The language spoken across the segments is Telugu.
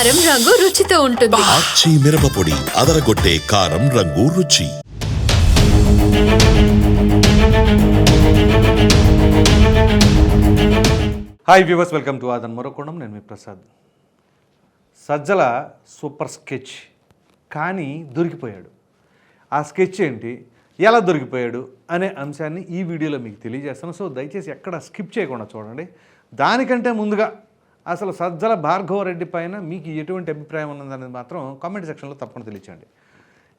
కారం రంగు రుచితో ఉంటుంది. ఆచి మిరపపొడి అదరగొట్టే కారం రంగు రుచి. హాయ్ వ్యూవర్స్ వెల్కమ్ టు ఆదన్ మరొకోణం నేను మీ ప్రసాద్. Sajjala super sketch. కానీ దొరికిపోయాడు. ఆ స్కెచ్ ఏంటి? ఎలా దొరికిపోయాడు? అనే అంశాన్ని ఈ వీడియోలో మీకు తెలియజేస్తాను. సో దయచేసి ఎక్కడ స్కిప్ చేయకుండా చూడండి. దానికంటే ముందుగా అసలు సజ్జల భార్గవ రెడ్డి పైన మీకు ఎటువంటి అభిప్రాయం ఉన్నదనేది మాత్రం కామెంట్ సెక్షన్లో తప్పకుండా తెలియచేయండి.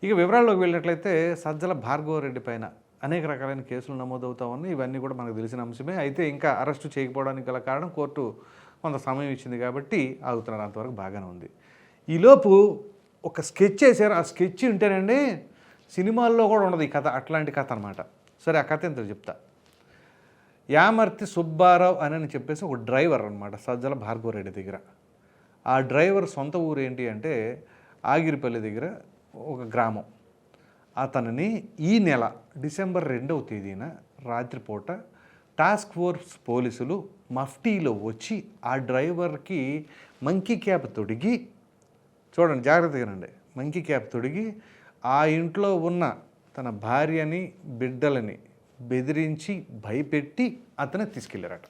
ఇక వివరాల్లోకి వెళ్ళినట్లయితే సజ్జల భార్గవ రెడ్డి పైన అనేక రకాలైన కేసులు నమోదవుతా ఉన్నాయి. ఇవన్నీ కూడా మనకు తెలిసిన అంశమే. అయితే ఇంకా అరెస్టు చేయకపోవడానికి గల కారణం కోర్టు కొంత సమయం ఇచ్చింది కాబట్టి ఆగుతున్నారు. అంతవరకు బాగానే ఉంది. ఈలోపు ఒక స్కెచ్ చేశారు. ఆ స్కెచ్ ఉంటేనండి సినిమాల్లో కూడా ఉండదు ఈ కథ. అట్లాంటి కథ అనమాట సరే ఆ కథ ఎంతో చెప్తా. యామర్తి సుబ్బారావు అని చెప్పేసి ఒక డ్రైవర్ అనమాట సజ్జల భార్గవరెడ్డి దగ్గర. ఆ డ్రైవర్ సొంత ఊరు ఏంటి అంటే ఆగిరిపల్లి దగ్గర ఒక గ్రామం. అతనిని ఈ నెల డిసెంబర్ రెండవ తేదీన రాత్రిపూట టాస్క్ ఫోర్స్ పోలీసులు మఫ్టీలో వచ్చి ఆ డ్రైవర్కి మంకీ క్యాప్ తొడిగి చూడండి జాగ్రత్తగానండి మంకీ క్యాప్ తొడిగి ఆ ఇంట్లో ఉన్న తన భార్యని బిడ్డలని బెదిరించి భయపెట్టి అతను తీసుకెళ్ళారట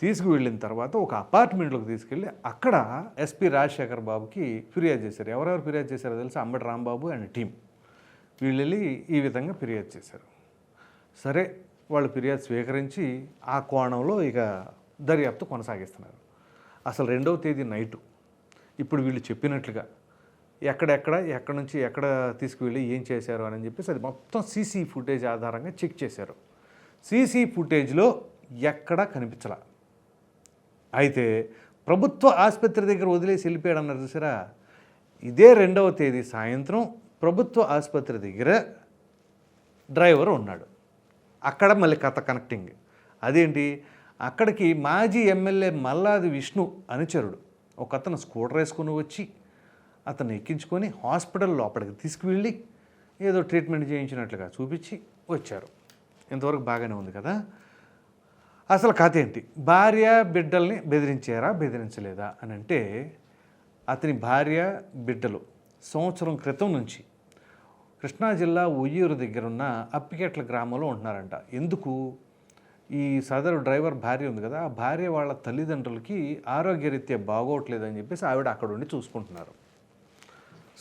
తీసుకువెళ్ళిన తర్వాత ఒక అపార్ట్మెంట్లోకి తీసుకెళ్ళి అక్కడ ఎస్పి రాజశేఖర్ బాబుకి ఫిర్యాదు చేశారు. ఎవరెవరు ఫిర్యాదు చేశారో తెలుసు? అంబటి రాంబాబు అండ్ టీం వీళ్ళు వెళ్ళి ఈ విధంగా ఫిర్యాదు చేశారు. సరే వాళ్ళు ఫిర్యాదు స్వీకరించి ఆ కోణంలో ఇక దర్యాప్తు కొనసాగిస్తున్నారు. అసలు రెండవ తేదీ నైటు. ఇప్పుడు వీళ్ళు చెప్పినట్లుగా ఎక్కడెక్కడ ఎక్కడి నుంచి ఎక్కడ తీసుకువెళ్ళి ఏం చేశారు అని చెప్పేసి అది మొత్తం సీసీ ఫుటేజ్ ఆధారంగా చెక్ చేశారు. సీసీ ఫుటేజ్లో ఎక్కడా కనిపించలా. అయితే ప్రభుత్వ ఆసుపత్రి దగ్గర వదిలేసి వెళ్ళిపోయాడు అన్నారు చూసారా? ఇదే రెండవ తేదీ సాయంత్రం ప్రభుత్వ ఆసుపత్రి దగ్గర డ్రైవర్ ఉన్నాడు. అక్కడ మళ్ళీ కథ కనెక్టింగ్. అదేంటి? అక్కడికి మాజీ ఎమ్మెల్యే మల్లాది విష్ణు అనుచరుడు. ఒక అతను స్కూటర్ వేసుకుని వచ్చి అతను ఎక్కించుకొని హాస్పిటల్ లోపలికి తీసుకువెళ్ళి ఏదో ట్రీట్మెంట్ చేయించినట్లుగా చూపించి వచ్చారు. ఇంతవరకు బాగానే ఉంది కదా? అసలు కథ ఏంటి? భార్య బిడ్డల్ని బెదిరించారా బెదిరించలేదా అని అంటే అతని భార్య బిడ్డలు సంవత్సరం క్రితం నుంచి కృష్ణా జిల్లా ఉయ్యూరు దగ్గర ఉన్న అప్పికెట్ల గ్రామంలో ఉంటున్నారంట. ఎందుకు? ఈ సదరు డ్రైవర్ భార్య ఉంది కదా ఆ భార్య వాళ్ళ తల్లిదండ్రులకి ఆరోగ్యరీత్యా బాగోట్లేదని చెప్పేసి ఆవిడ అక్కడ ఉండి చూసుకుంటున్నారు.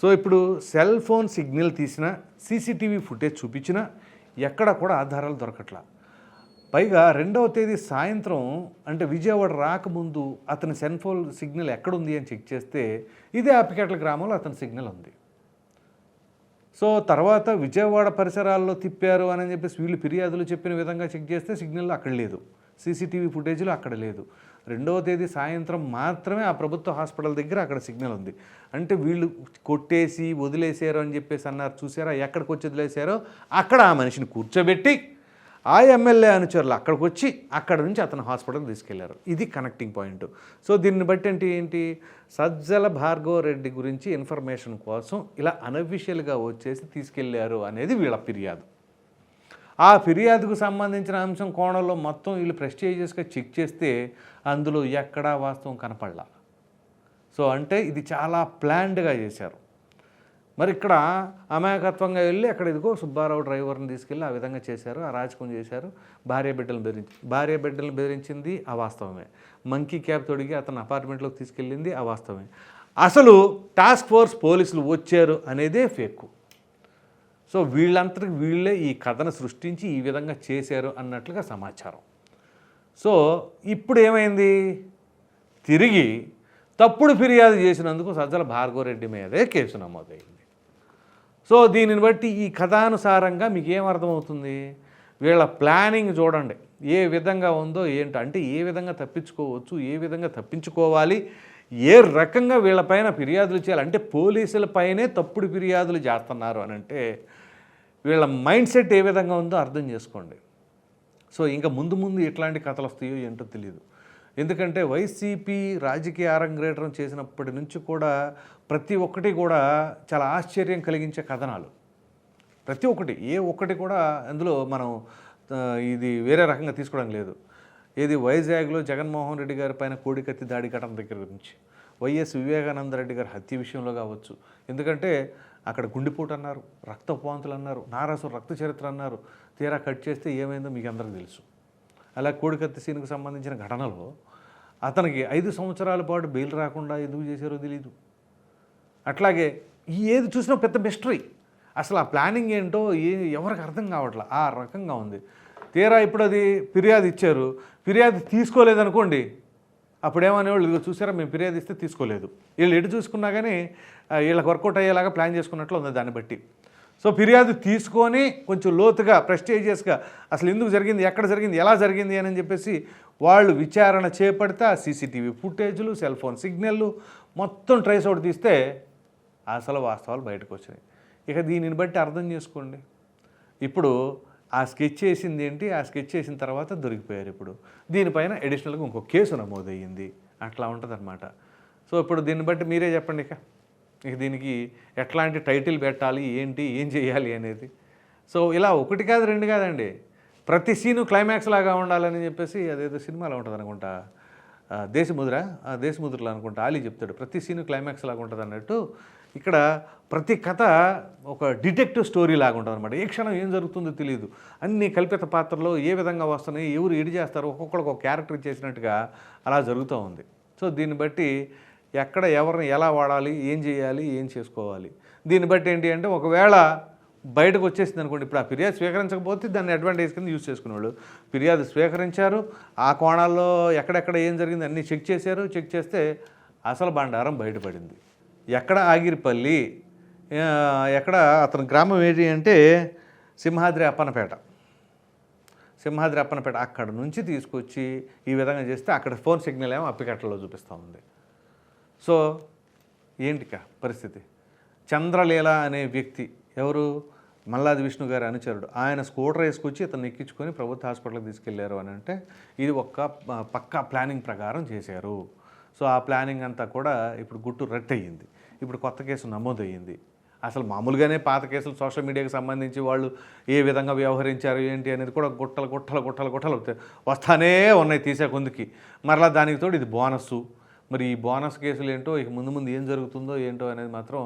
సో ఇప్పుడు సెల్ ఫోన్ సిగ్నల్ తీసిన సీసీటీవీ ఫుటేజ్ చూపించినా ఎక్కడ కూడా ఆధారాలు దొరకట్లా. పైగా రెండవ తేదీ సాయంత్రం అంటే విజయవాడ రాకముందు అతని సెల్ ఫోన్ సిగ్నల్ ఎక్కడుంది అని చెక్ చేస్తే ఇదే ఆపికెట్ల గ్రామంలో అతని సిగ్నల్ ఉంది. సో తర్వాత విజయవాడ పరిసరాల్లో తిప్పారు అని చెప్పేసి వీళ్ళు ఫిర్యాదులు చెప్పిన విధంగా చెక్ చేస్తే సిగ్నల్ అక్కడ లేదు. సీసీటీవీ ఫుటేజ్లో అక్కడ లేదు. రెండవ తేదీ సాయంత్రం మాత్రమే ఆ ప్రభుత్వ హాస్పిటల్ దగ్గర అక్కడ సిగ్నల్ ఉంది. అంటే వీళ్ళు కొట్టేసి వదిలేశారు అని చెప్పేసి అన్నారు. చూసారా? ఎక్కడికి వచ్చి వదిలేసారో అక్కడ ఆ మనిషిని కూర్చోబెట్టి ఆ ఎమ్మెల్యే అనుచరులు అక్కడికి వచ్చి అక్కడ నుంచి అతను హాస్పిటల్కి తీసుకెళ్ళారు. ఇది కనెక్టింగ్ పాయింట్. సో దీన్ని బట్టి అంటే ఏంటి? సజ్జల భార్గవ రెడ్డి గురించి ఇన్ఫర్మేషన్ కోసం ఇలా అనవిషియల్గా వచ్చేసి తీసుకెళ్ళారు అనేది వీళ్ళ ఫిర్యాదు. ఆ ఫిర్యాదుకు సంబంధించిన అంశం కోణంలో మొత్తం వీళ్ళు ప్రెస్టేజియస్గా చెక్ చేస్తే అందులో ఎక్కడా వాస్తవం కనపడలా. సో అంటే ఇది చాలా ప్లాన్డ్గా చేశారు. మరి ఇక్కడ అమాయకత్వంగా వెళ్ళి అక్కడ ఇదిగో సుబ్బారావు డ్రైవర్ని తీసుకెళ్ళి ఆ విధంగా చేశారు ఆ రాజకం చేశారు. భార్య బిడ్డలను బెదిరించి భార్య బిడ్డలను బెదిరించింది ఆ వాస్తవమే. మంకీ క్యాబ్ తొడిగి అతను అపార్ట్మెంట్లోకి తీసుకెళ్ళింది ఆ వాస్తవమే. అసలు టాస్క్ ఫోర్స్ పోలీసులు వచ్చారు అనేదే ఫేక్. సో వీళ్ళంతటికి వీళ్ళే ఈ కథను సృష్టించి ఈ విధంగా చేశారు అన్నట్లుగా సమాచారం. సో ఇప్పుడు ఏమైంది? తిరిగి తప్పుడు ఫిర్యాదు చేసినందుకు సజ్జల భార్గవరెడ్డి మీదే కేసు నమోదైంది. సో దీనిని బట్టి ఈ కథానుసారంగా మీకు ఏమర్థమవుతుంది అర్థమవుతుంది? వీళ్ళ ప్లానింగ్ చూడండి. ఏ విధంగా ఉందో ఏంటో? అంటే ఏ విధంగా తప్పించుకోవచ్చు? ఏ విధంగా తప్పించుకోవాలి? ఏ రకంగా వీళ్ళపైన ఫిర్యాదులు చేయాలి? అంటే పోలీసులపైనే తప్పుడు ఫిర్యాదులు చేస్తున్నారు అని అంటే వీళ్ళ మైండ్ సెట్ ఏ విధంగా ఉందో అర్థం చేసుకోండి. సో ఇంకా ముందు ముందు ఎట్లాంటి కథలు వస్తాయో ఏంటో తెలియదు ఎందుకంటే వైసీపీ రాజకీయ ఆరంగ్రేటం చేసినప్పటి నుంచి కూడా ప్రతి ఒక్కటి కూడా చాలా ఆశ్చర్యం కలిగించే కథనాలు. ప్రతి ఒక్కటి ఏ ఒక్కటి కూడా అందులో మనం ఇది వేరే రకంగా తీసుకోవడం లేదు. ఏది వైజాగ్లో జగన్మోహన్ రెడ్డి గారి పైన కోడికత్తి దాడి ఘటన దగ్గర నుంచి వైఎస్ వివేకానంద రెడ్డి గారి హత్య విషయంలో కావచ్చు. ఎందుకంటే అక్కడ గుండెపోటు అన్నారు రక్తపోంతులు అన్నారు నారాసు రక్త చరిత్ర అన్నారు. తీరా కట్ చేస్తే ఏమైందో మీకు అందరికీ తెలుసు. అలా కోడికత్తి సీన్కు సంబంధించిన ఘటనలో అతనికి ఐదు సంవత్సరాల పాటు బెయిల్ రాకుండా ఎందుకు చేశారో తెలియదు అట్లాగే ఈ ఏది చూసినా పెద్ద మిస్టరీ అసలు ఆ ప్లానింగ్ ఏంటో ఏ ఎవరికి అర్థం కావట్లే? ఆ రకంగా ఉంది. తీరా ఇప్పుడు అది ఫిర్యాదు ఇచ్చారు. ఫిర్యాదు తీసుకోలేదనుకోండి అప్పుడేమనేవాళ్ళు ఇదిగో చూసారా మేము ఫిర్యాదు ఇస్తే తీసుకోలేదు. వీళ్ళు ఎటు చూసుకున్నా కానీ వీళ్ళకి వర్కౌట్ అయ్యేలాగా ప్లాన్ చేసుకున్నట్లు ఉంది దాన్ని బట్టి. సో ఫిర్యాదు తీసుకొని కొంచెం లోతుగా ప్రెస్టేజియస్గా అసలు ఎందుకు జరిగింది ఎక్కడ జరిగింది ఎలా జరిగింది అని చెప్పేసి వాళ్ళు విచారణ చేపడితే ఆ సీసీటీవీ ఫుటేజ్లు సెల్ ఫోన్ సిగ్నల్లు మొత్తం ట్రేస్ అవుట్ తీస్తే అసలు వాస్తవాలు బయటకు వచ్చినాయి. ఇక దీనిని బట్టి అర్థం చేసుకోండి. ఇప్పుడు ఆ స్కెచ్ చేసింది ఏంటి? ఆ స్కెచ్ చేసిన తర్వాత దొరికిపోయారు ఇప్పుడు. దీనిపైన అడిషనల్గా ఇంకో కేసు నమోదయ్యింది. అట్లా ఉంటుంది సో ఇప్పుడు దీన్ని బట్టి మీరే చెప్పండి ఇక. ఇక దీనికి ఎట్లాంటి టైటిల్ పెట్టాలి? ఏంటి? ఏం చేయాలి అనేది. సో ఇలా ఒకటి కాదు రెండు కాదండి. ప్రతి సీను క్లైమాక్స్ లాగా ఉండాలని చెప్పేసి అదేదో సినిమాలో ఉంటుంది అనుకుంటా దేశముద్ర? ఆ దేశముద్రలో అనుకుంటా. ఆలీ చెప్తాడు ప్రతి సీను క్లైమాక్స్ లాగా ఉంటుంది అన్నట్టు ఇక్కడ ప్రతి కథ ఒక డిటెక్టివ్ స్టోరీ లాగా ఉంటుంది అనమాట ఏ క్షణం ఏం జరుగుతుందో తెలియదు అన్ని కల్పిత పాత్రలో ఏ విధంగా వస్తున్నాయి ఎవరు ఎడి చేస్తారు ఒక్కొక్కడికి ఒక క్యారెక్టర్ చేసినట్టుగా అలా జరుగుతూ ఉంది. సో దీన్ని బట్టి ఎక్కడ ఎవరిని ఎలా వాడాలి ఏం చేయాలి ఏం చేసుకోవాలి. దీన్ని బట్టి ఏంటి అంటే ఒకవేళ బయటకు వచ్చేసింది అనుకోండి ఇప్పుడు ఆ ఫిర్యాదు స్వీకరించకపోతే దాన్ని అడ్వాంటేజ్ కింద యూజ్ చేసుకునేవాళ్ళు. ఫిర్యాదు స్వీకరించారు ఆ కోణాల్లో ఎక్కడెక్కడ ఏం జరిగింది అన్నీ చెక్ చేశారు. చెక్ చేస్తే అసలు బండారం బయటపడింది. ఎక్కడ ఆగిరిపల్లి ఎక్కడ అతని గ్రామం ఏంటి అంటే సింహాద్రి అప్పనపేట. సింహాద్రి అప్పనపేట అక్కడ నుంచి తీసుకొచ్చి ఈ విధంగా చేస్తే అక్కడ ఫోన్ సిగ్నల్ ఏమో అప్పికట్టలో చూపిస్తూ ఉంది. సో ఏంటిక పరిస్థితి? చంద్రలీల అనే వ్యక్తి ఎవరు? మల్లాది విష్ణు గారి అనుచరుడు. ఆయన స్కూటర్ వేసుకొచ్చి ఇతను ఎక్కించుకొని ప్రభుత్వ హాస్పిటల్కి తీసుకెళ్ళారు అని అంటే ఇది ఒక్క పక్కా ప్లానింగ్ ప్రకారం చేశారు. సో ఆ ప్లానింగ్ అంతా కూడా ఇప్పుడు గుట్టు రట్టయింది. ఇప్పుడు కొత్త కేసు నమోదయ్యింది. అసలు మామూలుగానే పాత కేసులు సోషల్ మీడియాకి సంబంధించి వాళ్ళు ఏ విధంగా వ్యవహరించారు ఏంటి అనేది కూడా గుట్టలు గుట్టలు గుట్టలు గుట్టలు వస్తానే ఉన్నాయి తీసే కొందుకి. మరలా దానికి తోడు ఇది బోనస్సు. మరి ఈ బోనస్ కేసులు ఏంటో ఇక ముందు ముందు ఏం జరుగుతుందో ఏంటో అనేది మాత్రం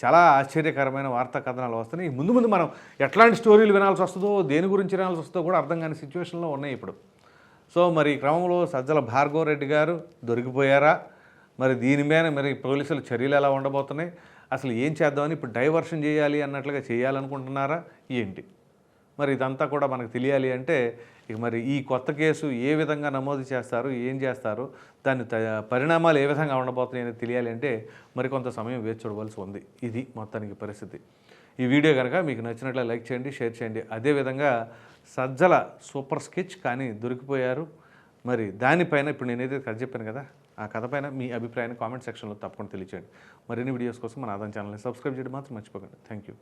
చాలా ఆశ్చర్యకరమైన వార్తా కథనాలు వస్తున్నాయి. ముందు ముందు మనం ఎట్లాంటి స్టోరీలు వినాల్సి వస్తుందో దేని గురించి వినాల్సి వస్తుందో కూడా అర్థం కాని సిచ్యువేషన్లో ఉన్నాయి ఇప్పుడు. సో మరి ఈ క్రమంలో సజ్జల భార్గవ రెడ్డి గారు దొరికిపోయారా? మరి దీని మీద మరి పోలీసుల చర్యలు ఎలా ఉండబోతున్నాయి? అసలు ఏం చేద్దామని ఇప్పుడు డైవర్షన్ చేయాలి అన్నట్లుగా చేయాలనుకుంటున్నారా? ఏంటి? మరి ఇదంతా కూడా మనకు తెలియాలి అంటే ఇక మరి ఈ కొత్త కేసు ఏ విధంగా నమోదు చేస్తారు? ఏం చేస్తారు? దాని త- పరిణామాలు ఏ విధంగా ఉండబోతున్నాయి అనేది తెలియాలి అంటే మరికొంత సమయం వేచి చూడవలసి ఉంది. ఇది మొత్తానికి పరిస్థితి. ఈ వీడియో కనుక మీకు నచ్చినట్లు లైక్ చేయండి షేర్ చేయండి. అదేవిధంగా సజ్జల సూపర్ స్కెచ్ కానీ దొరికిపోయారు. మరి దానిపైన ఇప్పుడు నేనైతే కథ చెప్పాను కదా? ఆ కథ పైన మీ అభిప్రాయాన్ని కామెంట్ సెక్షన్లో తప్పకుండా తెలియచేయండి. మరిన్ని వీడియోస్ కోసం మన ఆదాయం ఛానల్ని సబ్స్క్రైబ్ చేయడం మాత్రం మర్చిపోకండి. Thank you